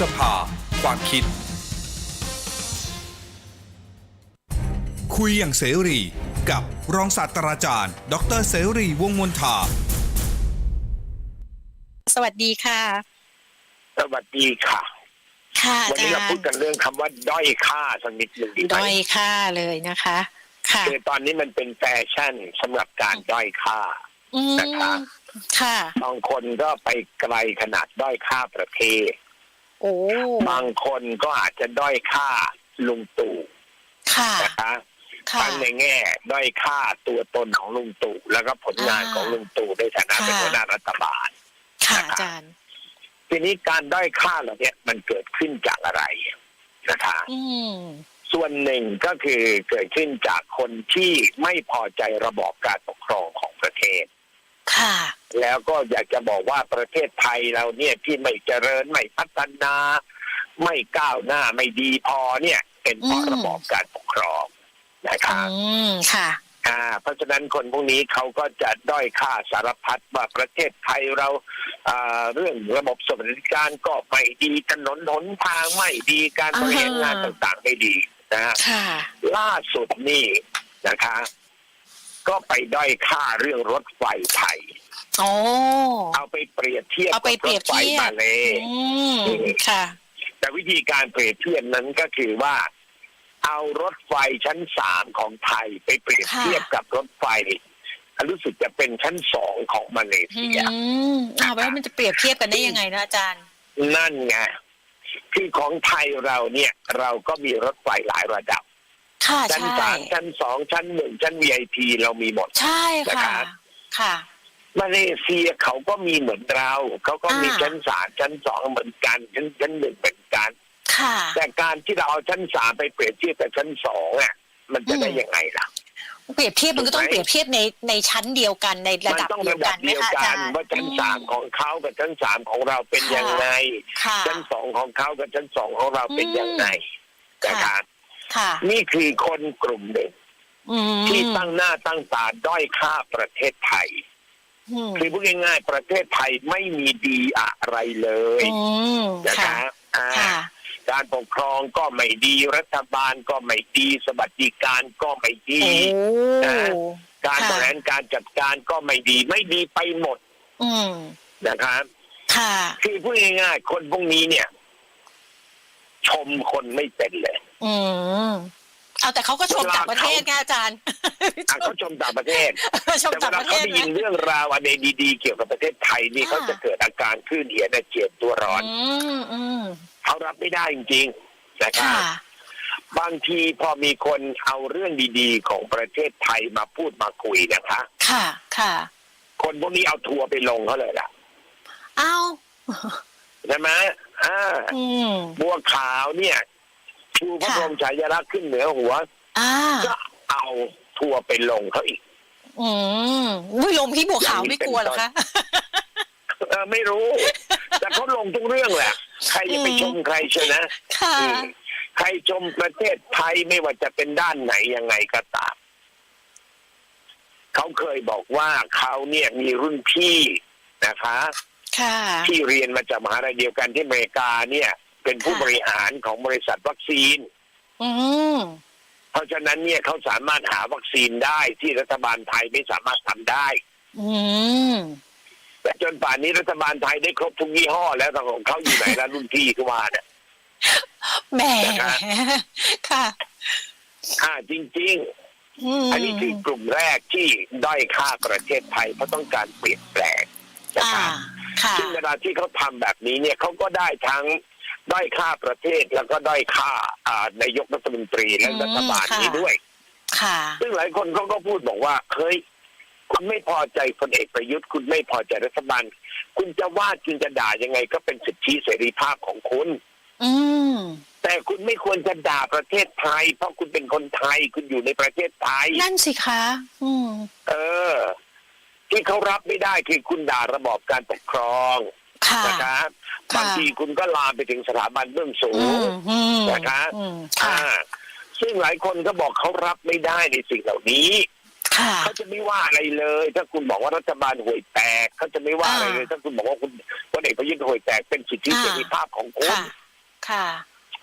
สภา ความคิด คุยอย่างเสรีกับรองศาสตราจารย์ ดรเสรีวงศ์มนทา สวัสดีค่ะ สวัสดีค่ะ ค่ะวันอานี้จาเรารพูดย์กันเรื่องคำว่า ด้อยค่าสักนิดหนึ่งดีไหมด้อยค่าเลยนะคะ ค่ะ คือตอนนี้มันเป็นแฟชั่นสำหรับการด้อยค่าอืมนะคะค่ะ บางคนก็ไปไกลขนาดด้อยค่าประเทศ โอ้บางคนก็อาจจะด้อยค่าลุงตู่ค่ะนะคะค่ะทั้งในแง่ ด้อยค่าตัวตนของลุงตู่แล้วก็ผลงานอ่าของลุงตู่ในฐานะค่ะเป็นหัวหน้ารัฐบาลค่ะนะคะอาจารย์ทีนี้การด้อยค่าเหล่านี้มันเกิดขึ้นจากอะไรนะคะอืมส่วนหนึ่งก็คือเกิดขึ้นจากคนที่ไม่พอใจระบอบการปกครองของประเทศ ค่ะ แล้วก็อยากจะบอกว่าประเทศไทยเราเนี่ยที่ไม่เจริญไม่พัฒนา ไม่ก้าวหน้าไม่ดีพอเนี่ย เป็นเพราะอืมระบอบการปกครองนะคะอืมค่ะอ่าเพราะฉะนั้นคนพวกนี้เขาก็จะด้อยค่าสารพัดว่าประเทศไทยเราอ่าเรื่องระบบสวัสดิการก็ไม่ดีถนนหนทางไม่ดีการบริหารงานอ่าต่างๆไม่ดีนะฮะค่ะล่าสุดนี่นะคะ ก็ไปด้อยค่าเรื่องรถไฟไทยโอ้เอาไปเปรียบเทียบเอาไปกับเปรีรยถบไฟเทียบมาเลยอืมค่ะ แต่วิธีการเปรียบเทียบนั้นก็คือว่า เอารถไฟชั้นสามของไทย ไปเปรียบค่ะเทียบกับรถไฟรู้สึกจะเป็นชั้นสองของมาเลอืเซียมเอาแล้วมันจะเปรียบเทียบกันได้ยังไงนะอาจารย์ นั่นไงคือของไทยเราเนี่ย เราก็มีรถไฟหลายระดับ ค่ะชั้นใช่สามชั้นสองชั้นหนึ่งชั้น VIP เรามีหมดใช่ค่ะนะครับค่ะมาเลเซียเขาก็มีเหมือนเรา เขาก็มีอ่าชั้นสามชั้นสองเหมือนกัน ชั้นชั้นหนึ่งเหมือนกันค่ะแต่การที่เราเอาชั้นสามไปเปรียบเทียบกับชั้นสองอะ มันจะได้อืมยังไงล่ะเปรียบเทียบมันก็ต้องถูกไหมเปรียบเทียบในในชั้นเดียวกันในระมัดับต้องเดียระวดักับนไหมเดียวคะอากัจานรย์ว่าชั้นอืมสามของเขากับชั้นสามของเราเป็นค่ะยังไงค่ะชั้นสองของเขากับชั้นสองของเราเป็นยังไงค่ะนะครับ ค่ะ นี่คือคนกลุ่มหนึ่งอืมที่ตั้งหน้าตั้งตาด้อยค่าประเทศไทยอืมคือพูดง่ายๆประเทศไทยไม่มีดีอะไรเลยอืมนะคค่ะรับอ่าค่ะการปกครองก็ไม่ดีรัฐบาลก็ไม่ดี สวัสดิการก็ไม่ดีโอ้นะการค่ะบริหารการจัดการก็ไม่ดี ไม่ดีไปหมดอืมนะครับค่ะคือพูดง่ายๆคนพวกนี้เนี่ย ชมคนไม่เป็นเลย อืมเอาแต่เขาก็ชมต่างประเทศไงอาจารย์อะเขาชมต่างประเทศ ชมแต่เวต่างลาประเทเขาศได้นะยินเรื่องราวอะไรดีๆ เกี่ยวกับประเทศไทยนี่อ่าเขาจะเกิดอาการคลื่นเหียนอาเจียนตัวร้อน อืมอืมเขารับไม่ได้จริงๆนะครัค่ะบบางทีพอมีคนเอาเรื่องดีๆ ของประเทศไทยมาพูดมาคุยนะคะ ค่ะค่ะคนพวกนี้เอาทัวร์ไปลงเขาเลยล่ะเอาใช่ไหมอ่า อืมบัวขาวเนี่ย ชูพระบรมฉายาลักษณ์ขึ้นเหนือหัวอ่าก็เอาทัวร์ไปลงเขาอีก อืมอุ้ยลมพี่บัวขาวไม่กลัวเหรอคะเออไม่รู้ แต่เขาลงทุกเรื่องแหละ ใครจะไปอืมชมใครเชยวนะค่ะอืมใครชมประเทศไทยไม่ว่าจะเป็นด้านไหนยังไงก็ตามเขาเคยบอกว่าเขาเนี่ยมีรุ่นพี่นะคะค่ะที่เรียนมาจากมหาลัยเดียวกันที่อเมริกาเนี่ย เป็นผู้ค่ะบริหารของบริษัทวัคซีน อืมเพราะฉะนั้นเนี่ยเขาสามารถหาวัคซีนได้ที่รัฐบาลไทยไม่สามารถทำได้ อืมแต่จนป่านนี้รัฐบาลไทยได้ครบทุกยี่ห้อแล้วแต่ของเขาอยู่ไหนแล้วรุ่นพี่ก็ว่าเนี่ยแหมนะครับค่ะอ่าจริงมๆอันนี้คือกลุ่มแรกที่ด้อยค่าประเทศไทยเพราะต้องการเปลี่ยนแปลงนะอ่าครับค่ะซึ่งเวลาที่เขาทำแบบนี้เนี่ยเขาก็ได้ทั้ง ด้อยค่าประเทศแล้วก็ด้อยค่าอ่านายกรัฐมนตรีและอืมรัฐบาลค่ะนี้ด้วย ค่ะ ซึ่งหลายคนเขาก็พูดบอกว่าเฮ้ยคุณไม่พอใจพลเอกประยุทธ์ คุณไม่พอใจรัฐบาล คุณจะว่าคุณจะด่ายังไงก็เป็นสิทธิเสรีภาพของคุณ อืมแต่คุณไม่ควรจะด่าประเทศไทย เพราะคุณเป็นคนไทยคุณอยู่ในประเทศไทย นั่นสิคะ อืม เออ ที่เขารับไม่ได้คือคุณด่าระบอบการปกครองค่ะนะครับค่ะ บางทีคุณก็ลามไปถึงสถาบันเบื้องสูอืงมอืมนะคะอืมค่ะอ่าซึ่งหลายคนก็บอกเขารับไม่ได้ในสิ่งเหล่านี้ค่ะเขาจะไม่ว่าอะไรเลย ถ้าคุณบอกว่ารัฐบาลห่วยแตกเขาจะไม่ว่าอะไรเลยอ่าถ้าคุณบอกว่าคุณพลเอกประยุทธ์ห่วยแตกเป็นสิทธิอ่าเสรีภาพของคุณค่ะ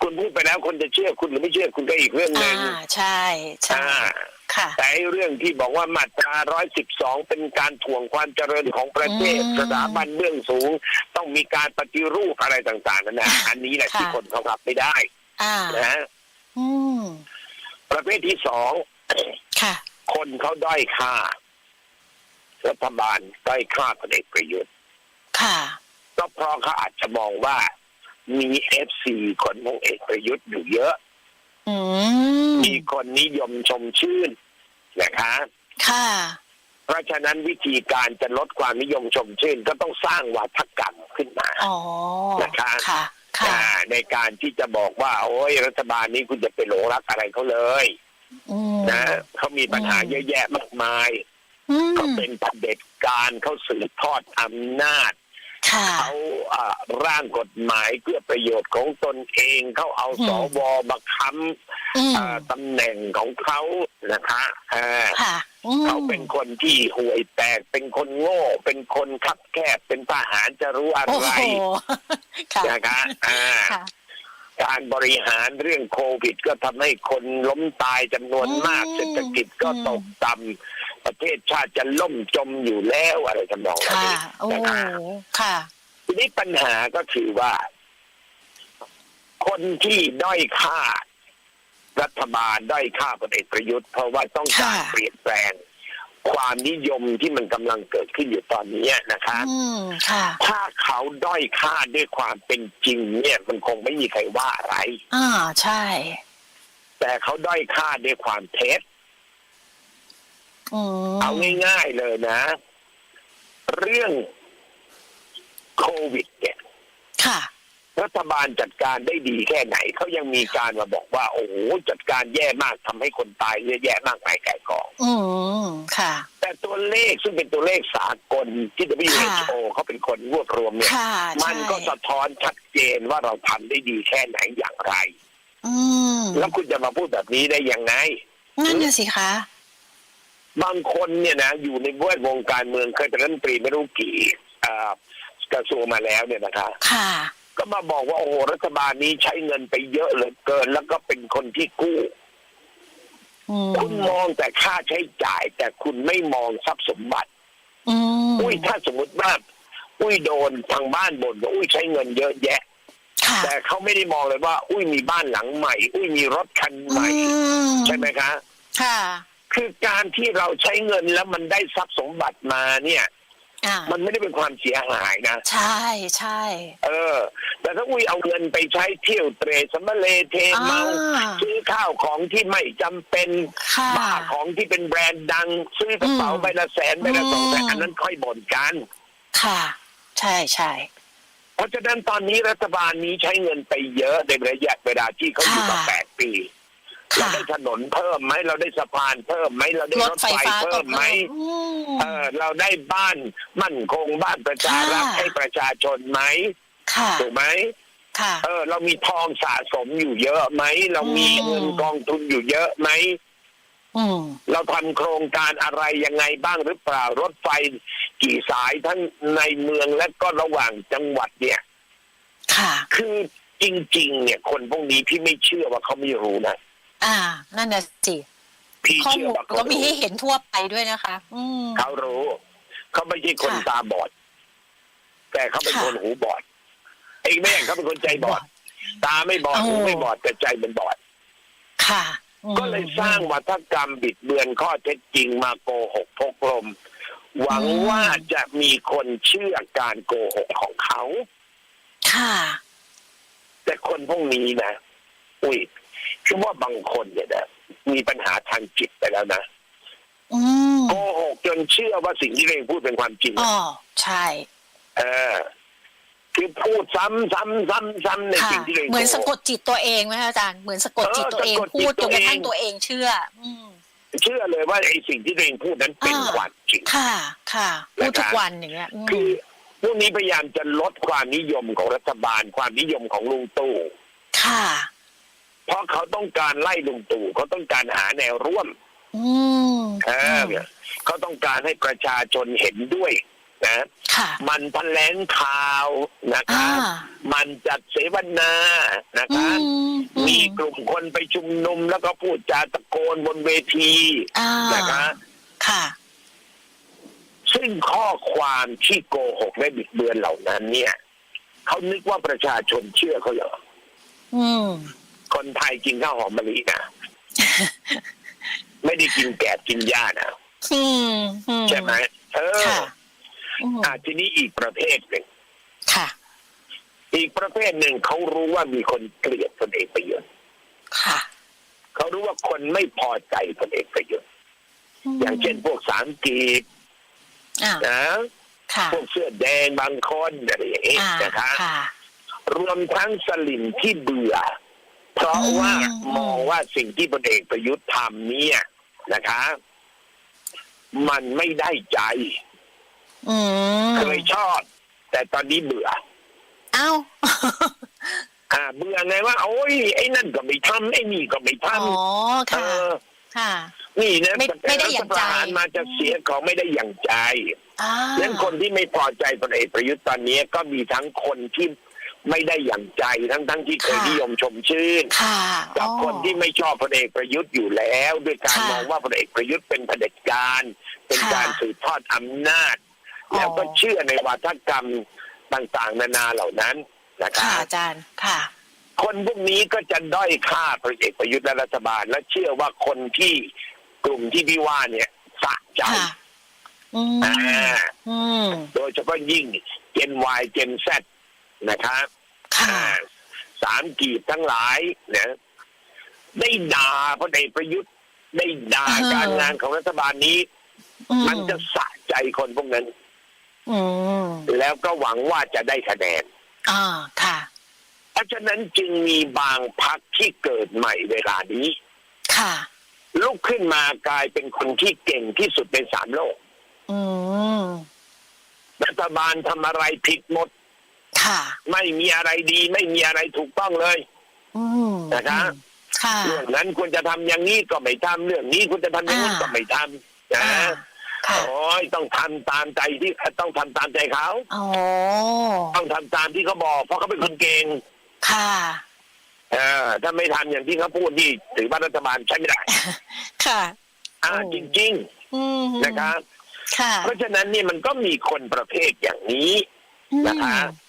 ค่ะคุณพูดไปแล้วคนจะเชื่อคุณหรือไม่เชื่อคุณก็อีกเรื่องหอ่านึ่งใช่ใช่อ่าค่ะแต่ไอ้เรื่องที่บอกว่ามาตรา 112 เป็นการถ่วงความเจริญของประเทศอืมสถาบันเบื้องสูง ต้องมีการปฏิรูปอะไรต่างๆนั่นนะอันนี้แหละค่ะที่คนเขารับไม่ได้อ่านะฮะอืมประเภทที่สองค่ะคนเขาด้อยค่ารัฐบาลด้อยค่าพลเอกประยุทธ์ค่ะก็เพราะเขาอาจจะมองว่า มีเอฟซีคนพลเอกประยุทธ์อยู่เยอะอืมมีคนนิยมชมชื่นนะคะค่ะ เพราะฉะนั้นวิธีการจะลดความนิยมชมชื่น ก็ต้องสร้างวัฒกรรมขึ้นมาอ๋อนะคะค่ะค่ะอ่าในการที่จะบอกว่า โอ้ยรัฐบาลนี้คุณจะไปหลงรักอะไรเขาเลยอืมนะเขามีปัญหาเยอะแยะมากมายอืมเขาเป็นเผด็จการเขาสืบทอดอำนาจค่ะ เขาอ่าร่างกฎหมายเพื่อประโยชน์ของตนเองเขาเอาอืมสวมาค้อืมำอ่าตำแหน่งของเขานะคะอ่าค่ะอืมเขาเป็นคนที่ห่วยแตก เป็นคนโง่ เป็นคนคับแคบ เป็นทหารจะรู้อะโอ้ไรโหค่ะนะคะอ่าค่ะการบริหารเรื่องโควิด ก็ทำให้คนล้มตายจำนวนมากอืมเศรษฐกิจก็ตกต่ำ ประเทศชาติจะล่มจมอยู่แล้วอะไรทำนองค่ะนี้โอ้นะคะค่ะ ทีนี้ปัญหาก็คือว่า คนที่ด้อยค่า รัฐบาลด้อยค่าพลเอกประยุทธ์เพราะว่าต้องการค่ะเปลี่ยนแปลงความนิยมที่มันกำลังเกิดขึ้นอยู่ตอนนี้นะคะอืมค่ะถ้าเขาด้อยค่าด้วยความเป็นจริง เนี่ย มันคงไม่มีใครว่าอะไรอ่าใช่ แต่เขาด้อยค่าด้วยความเท็จ อืมเอาง่ายๆเลยนะ เรื่องโควิดเนี่ย ค่ะ รัฐบาลจัดการได้ดีแค่ไหน เขายังมีการมาบอกว่า โอ้โหจัดการแย่มากทำให้คนตายเยอะแยะมากมายไก่กอง อืมค่ะ แต่ตัวเลขซึ่งเป็นตัวเลขสากลที่ WHO เขาเป็นคนรวบรวมเนี่ย ค่ะมันก็ใช่สะท้อนชัดเจนว่าเราทำได้ดีแค่ไหนอย่างไร อืมแล้วคุณจะมาพูดแบบนี้ได้ยังไง นั่นน่ะสิคะ บางคนเนี่ยนะอยู่ในแวดวงการเมืองเคยเป็นรัฐมนตรีไม่รู้กี่เอ่อกระทรวงมาแล้วเนี่ยนะคะ ค่ะ ก็มาบอกว่าโอ้โหรัฐบาลนี้ใช้เงินไปเยอะเหลือเกิน แล้วก็เป็นคนที่กู้อืมคุณมองแต่ค่าใช้จ่าย แต่คุณไม่มองทรัพย์สมบัติอืมอุ้ยถ้าสมมติว่าอุ้ยโดนทางบ้านบ่นว่าอุ้ยใช้เงินเยอะแยะค่ะแต่เขาไม่ได้มองเลยว่า อุ้ยมีบ้านหลังใหม่ อุ้ยมีรถคันใหม่อืมใช่ไหมคะ ค่ะ คือการที่เราใช้เงินแล้วมันได้ทรัพย์สมบัติมาเนี่ยอ่ามันไม่ได้เป็นความเสียหายนะ ใช่ใช่เออ แต่ถ้าอุ้ยเอาเงินไปใช้เที่ยวเตรสมเลเทเมาอ่าซื้อข้าวของที่ไม่จำเป็นค่ะบ้าของที่เป็นแบรนด์ดัง ซื้อกระเป๋าอืมใบละแสนใบละสองแสนอืมอันนั้นค่อยบ่นกัน ค่ะ ใช่ใช่เพราะฉะนั้นตอนนี้รัฐบาลนี้ใช้เงินไปเยอะในระยะเวลาที่เขาอยู่มาแปดปี เราค่ะได้ถนนเพิ่มไหมเราได้สะพานเพิ่มไหมเราได้รรถถไฟไฟฟ้าก็เพิ่มไหมเพิ่มอืมเออเราได้บ้านมั่นคงบ้านประชารัฐค่ะให้ประชาชนไหมค่ะถูกไหมค่ะเออ เรามีทองสะสมอยู่เยอะไหมเรามีอืมเงินกองทุนอยู่เยอะไหมอืมเราทำโครงการอะไรยังไงบ้างหรือเปล่ารถไฟกี่สายทั้งในเมืองและก็ระหว่างจังหวัดเนี่ย ค่ะ คือจริง ๆ เนี่ย คนพวกนี้พี่ไม่เชื่อว่าเขาไม่รู้นะ อ่า นั่นน่ะสิพี่ข้อเชื่อมูลว่าเขาก็มีรู้ให้เห็นทั่วไปด้วยนะคะ อืม เขารู้เขาไม่ใช่คนค่ะ ตาบอด แต่เขาเป็นค่ะคนหูบอดเองแม่งเขาเป็นคนใจบอด ตาไม่บอดโอ้ หูไม่บอดแต่ใจเป็นบอด ค่ะอืมก็เลยสร้างวัฒกรรมบิดเบือนข้อเท็จจริงมาโกหกพกลม หวังว่าจะมีคนเชื่อการโกหกของเขา ค่ะ แต่คนพวกนี้นะ อุ้ย คือว่าบางคนเนี่ยนะมีปัญหาทางจิตไปแล้วนะอืมโกหกจนเชื่อว่าสิ่งที่ตัวเองพูดเป็นความจริงอ๋อใช่ เออคือพูดซ้ำซ้ำซ้ำซ้ำในค่ะสิ่งที่ตัวเองเหมือนสะกโหดจิตตัวเองไหมคะอาจารย์เหมือนสะกดจิตตัวเองเออสะกดจิตพูดจนกระทั่งตัวเองตัวเองเชื่อ อืมเชื่อเลยว่าไอ้สิ่งที่ตัวเองพูดนั้นเป็นอ่าความจริงค่ะ ค่ะนะครับพูดทุกวันอย่างเงี้ยอืมคือพวกนี้พยายามจะลดความนิยมของรัฐบาล ความนิยมของลุงตู่ค่ะ เพราะเขาต้องการไล่ลุงตู่เขาต้องการหาแนวร่วมอืมเออเขาต้องการให้ประชาชนเห็นด้วยนะค่ะมันแถลงข่าวนะคะอ่ามันจัดเสวนานะอืคะมอืมีกลุ่มคนไปชุมนุมแล้วก็พูดจาตะโกนบนเวทีอ่านะคะค่ะ ซึ่งข้อความที่โกหกและบิดเบือนเหล่านั้น เนี่ยเขานึกว่าประชาชนเชื่อเขาเหรออืม คนไทยกินข้าวหอมมะลินะไม่ได้กินแกบกินหญ้านะอืมอืมใช่ไหมเออค่ะอืมอะทีนี้อีกประเภทหนึ่งค่ะ อีกประเภทหนึ่งเขารู้ว่ามีคนเกลียดพลเอกประยุทธ์ค่ะเขารู้ว่าคนไม่พอใจพลเอกประยุทธ์อย่างเช่นพวกสามกีบอ่านะค่ะพวกเสื้อแดงบางคนอะไรอย่างนี้อ่านะคะค่ะรวมทั้งสลิมที่เบื่อ เพราะอืมว่ามองว่าสิ่งที่พลเอกประยุทธ์ทำเนี่ยนะคะ มันไม่ได้ใจอืมเคยชอบ แต่ตอนนี้เบื่อเอ้าอ่าเบื่อไงว่า โอ้ยไอ้นั่นก็ไม่ทำไอ้นี่ก็ไม่ทอ๋อำเอค่ะอค่ะ นี่นะไม่ไม่ได้อย่างใจรัฐประหารมาจะเสียของไม่ได้อย่างใจอ่านั้นคนที่ไม่พอใจพลเอกประยุทธ์ตอนนี้ก็มีทั้งคนที่ ไม่ได้อย่างใจทั้งทั้งที่เคยนิยมชมชื่นค่ะกับอ๋อคนที่ไม่ชอบพลเอกประยุทธ์อยู่แล้ว ด้วยการค่ะมองว่าพลเอกประยุทธ์เป็นเผด็จการ เป็นค่ะการสืบทอดอำนาจอ๋อแล้วก็เชื่อในวาทกรรมต่างๆ นานาเหล่านั้นนะคค่ะรับอาจารย์ค่ะ คนพวกนี้ก็จะด้อยค่าพลเอกประยุทธ์และรัฐบาล และเชื่อว่าคนที่กลุ่มที่พี่ว่าเนี่ยสะใจค่ะอืมอ่าอืมโดยเฉพาะยิ่งเจน Y เจน Z นะครับค่ะอ่าสามกีบทั้งหลายนะได้ด่าพลเอกประยุทธ์ได้ด่าอ่าการงานของรัฐบาลนี้อืมันจะสะใจคนพวกนั้นอืมแล้วก็หวังว่าจะได้คะแนนอ่าค่ะ เพราะฉะนั้นจึงมีบางพักที่เกิดใหม่เวลานี้ ค่ะ ลุกขึ้นมากลายเป็นคนที่เก่งที่สุดในสามโลกอืมรัฐบาลทำอะไรผิดหมด ค่ะ ไม่มีอะไรดี ไม่มีอะไรถูกต้องเลยอืมนะครับค่ะเรื่องนั้นควรจะทำอย่างนี้ก็ไม่ทำเรื่องนี้ควรจะทำอย่างนี้อ่าก็ไม่ทำนะอ่าค่ะโอ้ยต้องทำตามใจที่ต้องทำตามใจเขาอ๋อต้องทำตามที่เขาบอก เพราะเขาเป็นคนเก่งค่ะเออถ้าไม่ทำอย่างที่เขาพูดนี่ถือว่ารัฐบาลใช้ไม่ได้ ค่ะ อ่าอืมจริงอืมๆนะครับค่ะเพราะฉะนั้นนี่มันก็มีคนประเภทอย่างนี้นะคะอืม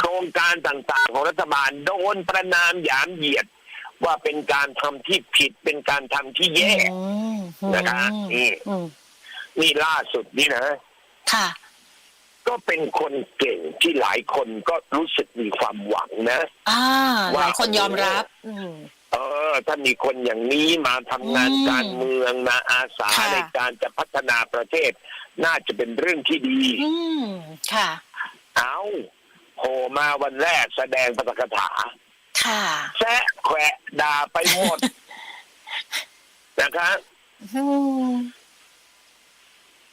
โครงการต่างๆ ของรัฐบาลโดนประนามหยามเหยียด ว่าเป็นการทำที่ผิดเป็นการทำที่แย่อืมนะคะนี่อืมนี่ล่าสุดนี่นะค่ะ ก็เป็นคนเก่งที่หลายคนก็รู้สึกมีความหวังนะอ่าหว่าลายคนยอมรับอืมเออ ถ้ามีคนอย่างนี้มาทำงานอืมการเมืองมาอาสาค่ะในการจะพัฒนาประเทศ น่าจะเป็นเรื่องที่ดี อืมค่ะ เอา โผล่มาวันแรกแสดงปาฐกถา ค่ะ แซะแขวะด่าไปหมด นะคะอืม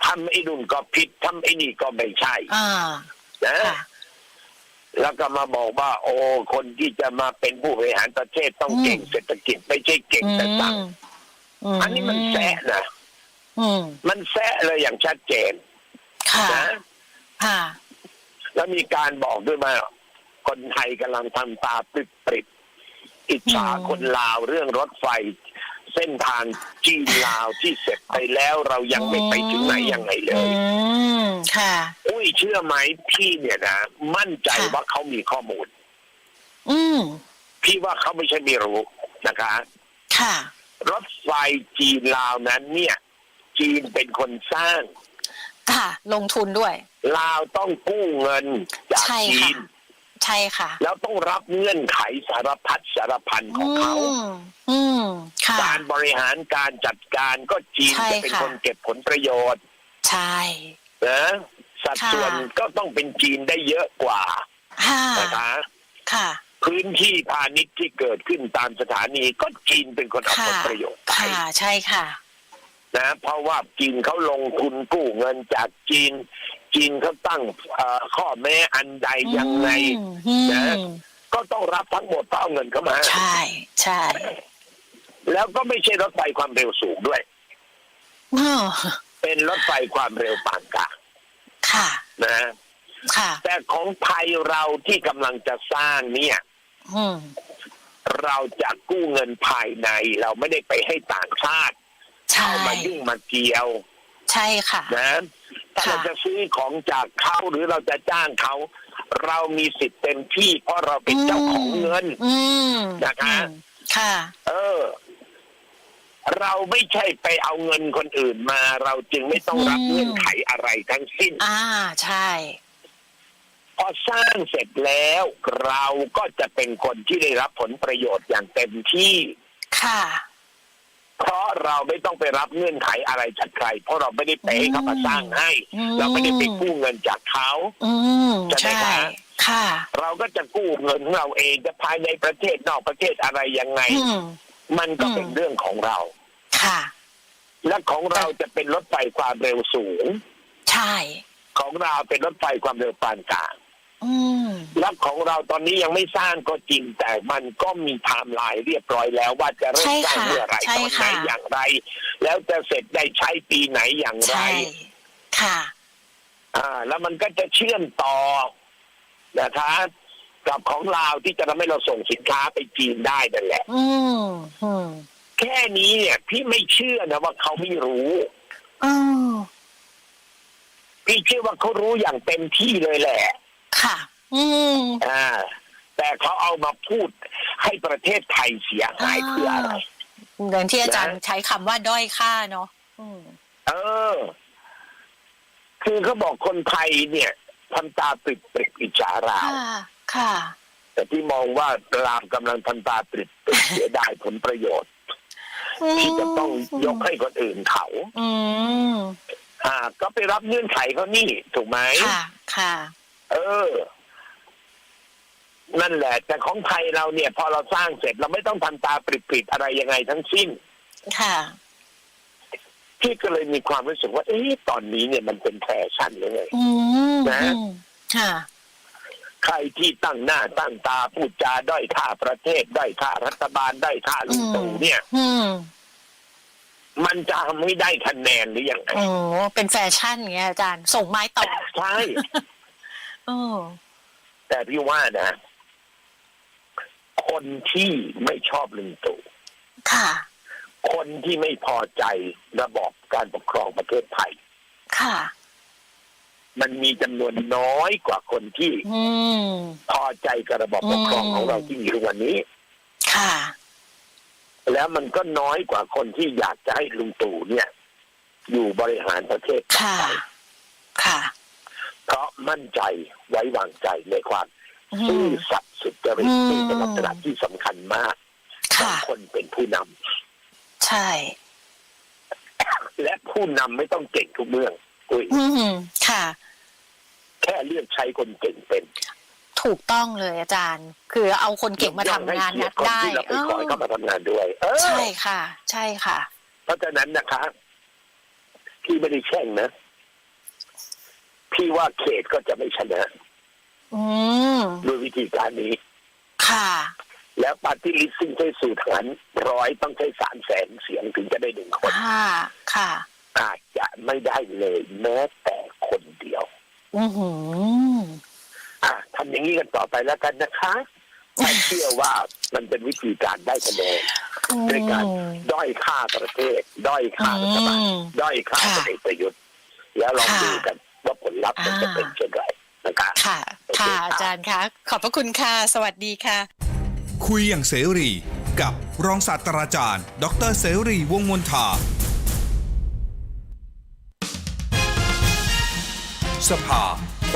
ทำไอ้นุ่นก็ผิดทำไอ้นี่ก็ไม่ใช่อ่านะ ค่ะแล้วก็มาบอกว่า โอ้คนที่จะมาเป็นผู้บริหารประเทศต้องอืมเก่งเศรษฐกิจไม่ใช่เก่งอืแต่สั่งมอันนี้มันแซะนะอืมมันแซะเลยอย่างชัดเจนค่ะ นะ ค่ะ แล้วมีการบอกด้วยว่าคนไทยกำลังทำตาปริบปริบอิจฉาอืมคนลาวเรื่องรถไฟ เส้นทางจีนลาวที่เสร็จไปแล้วเรายังไม่ไปถึงไหนยังไงเลอืยมค่ะ อุ้ยเชื่อไหมพี่เนี่ยนะมั่นใจค่ะว่าเขามีข้อมูล อืมพี่ว่าเขาไม่ใช่ไม่รู้นะคะ ค่ะ รถไฟจีนลาวนั้นเนี่ย จีนเป็นคนสร้าง ค่ะ ลงทุนด้วย ลาวต้องกู้เงินจากใช่จีค่ะนใช่ค่ะ แล้วต้องรับเงื่อนไขสารพัดสารพันของเขาอืมอืมค่ะการบริหารการจัดการก็จีนใช่จะเป็นค่ะคนเก็บผลประโยชน์ ใช่นะสัดค่ะส่วนก็ต้องเป็นจีนได้เยอะกว่าค่ะนะคะค่ะ พื้นที่พาณิชย์ที่เกิดขึ้นตามสถานีก็จีนเป็นคนเอาผค่ะลประโยชน์ไปค่ะ ใช่ค่ะ นะเพราะว่าจีนเขาลงทุนกู้เงินจากจีน จีนเขาตั้งเอ่อข้อแม้อันใดยังไงอืมนะก็ต้องรับทั้งหมดต้องเอาเงินเข้ามา ใช่ใช่ แล้วก็ไม่ใช่รถไฟความเร็วสูงด้วยอ้อเป็นรถไฟความเร็วปานกลางค่ะ นะค่ะแต่ของไทยเราที่กำลังจะสร้างเนี่ยอืมเราจะกู้เงินภายใน เราไม่ได้ไปให้ต่างชาติใช่ เข้ามายุ่งมาเกี่ยว ใช่ค่ะนะถ้าค่ะเราจะซื้อของจากเขาหรือเราจะจ้างเขา เรามีสิทธิ์เต็มที่ เพราะเราเป็นเจ้าของเงินอืมนะคะอืมค่ะ เออ เราไม่ใช่ไปเอาเงินคนอื่นมา เราจึงไม่ต้องรับอืมเงื่อนไขอะไรทั้งสิ้น อ่าใช่ พอสร้างเสร็จแล้ว เราก็จะเป็นคนที่ได้รับผลประโยชน์อย่างเต็มที่ ค่ะ เพราะเราไม่ต้องไปรับเงื่อนไขอะไรจากใคร เพราะเราไม่ได้ไปให้เขามาสร้างให้อืมเราไม่ได้ไปกู้เงินจากเขาอืมใช่ไหมใช่คะค่ะ เราก็จะกู้เงินของเราเองจะภายในประเทศนอกประเทศอะไรยังไงอืมมันก็อืมเป็นเรื่องของเรา ค่ะ และของเราจะเป็นรถไฟความเร็วสูง ใช่ ของเราเป็นรถไฟความเร็วปานกลาง อืมและของเราตอนนี้ยังไม่สร้างก็จริง แต่มันก็มีไทม์ไลน์เรียบร้อยแล้วว่าจะเริ่มใช่สร้างค่ะเมื่อไหรใช่ตอนไหนค่ะอย่างไร แล้วจะเสร็จได้ใช้ปีไหนอย่างไรใช่ค่ะ อ่า แล้วมันก็จะเชื่อมต่อนะคะกับของเราวที่จะทำให้เราส่งสินค้าไปจีนได้นั่นแหละ อืมอืมแค่นี้เนี่ยพี่ไม่เชื่อนะว่าเขาไม่รู้อืมพี่เชื่อว่าเขารู้อย่างเต็มที่เลยแหละ ค่ะ อืมอ่า แต่เขาเอามาพูดให้ประเทศไทยเสียหายเพื่ออะไรเหมือนที่อาจารย์นะใช้คำว่าด้อยค่าเนาะอืมเออ คือเขาบอกคนไทยเนี่ยทำตาปริบปริบอิจฉาราวค่ะค่ะ แต่ที่มองว่ารามกำลังทำตาปริบปริบเสียดายผลประโยชน์ ที่จะต้องยกให้คนอื่นเขาอืมอ่า ก็ไปรับเงื่อนไขเขานี่ ถูกไหมค่ะ ค่ะ เออ นั่นแหละ แต่ของไทยเราเนี่ย พอเราสร้างเสร็จเราไม่ต้องทำตาปริบๆอะไรยังไงทั้งสิ้น ค่ะ พี่ก็เลยมีความรู้สึกว่า เอ๊ะตอนนี้เนี่ยมันเป็นแฟชั่นเลยอืมนะ อืมค่ะ ใครที่ตั้งหน้าตั้งตาพูดจาด้อยค่าประเทศด้อยค่ารัฐบาลด้อยค่าลุงตู่เนี่ย อืมมันจะทำให้ได้คะแนนหรือยังไง โอ้เป็นแฟชั่นอย่างเงี้ยอาจารย์ ส่งไม้ต่อ ใช่ โอ้แต่พี่ว่านะ คนที่ไม่ชอบลุงตู่ค่ะ คนที่ไม่พอใจระบอบการปกครองประเทศไทย ค่ะ มันมีจำนวนน้อยกว่าคนที่อืม พอใจกับระบอบปกครองอืม ของเราที่มีทุกวันนี้ ค่ะ แล้วมันก็น้อยกว่าคนที่อยากจะให้ลุงตู่เนี่ย อยู่บริหารประเทศต่อค่ะไปค่ะ เพราะมั่นใจไว้วางใจในความอืซื่อมสัตย์สุจริตอืมนี่เป็นลักษณะที่สำคัญมากของค่ะคนเป็นผู้นำใช่ และผู้นำไม่ต้องเก่งทุกเรื่องอุ้ยอืมค่ะ แค่เลือกใช้คนเก่งเป็น ถูกต้องเลยอาจารย์ คือเอาคนเก่งมาทำงานให้นัดเกียรติคนได้ที่เราไปขอให้เขามาทำงานด้วยเออใช่ค่ะ ใช่ค่ะ เพราะฉะนั้นนะคะพี่ไม่ได้แช่งนะ พี่ว่าเขตก็จะไม่ชนะอืมด้วยวิธีการนี้ ค่ะ แล้วปาร์ตี้ลิสซิ่งใช้สูตรหารร้อยต้องใช้สามแสนเสียงถึงจะได้หนึ่งคน ค่ะ ค่ะ อาจจะไม่ได้เลยแม้แต่คนเดียวอือหืออะทำอย่างนี้กันต่อไปแล้วกันนะคะถ้าเชื่อว่ามันเป็นวิธีการได้คะแนนด้วยการด้อยค่าประเทศ ด้อยค่ารัฐบาลอืมด้อยค่าค่ะพลเอกประยุทธ์แล้วลองค่ะดูกัน ว่าผลลัพธ์มันจะอ่าเป็นเช่นไรนะคะค่ะ ค่ะอาจารย์คะ ขอบพระคุณค่ะ สวัสดีค่ะ คุยอย่างเสรีกับรองศาสตราจารย์ ดรเสรีวงศ์มนทา สภา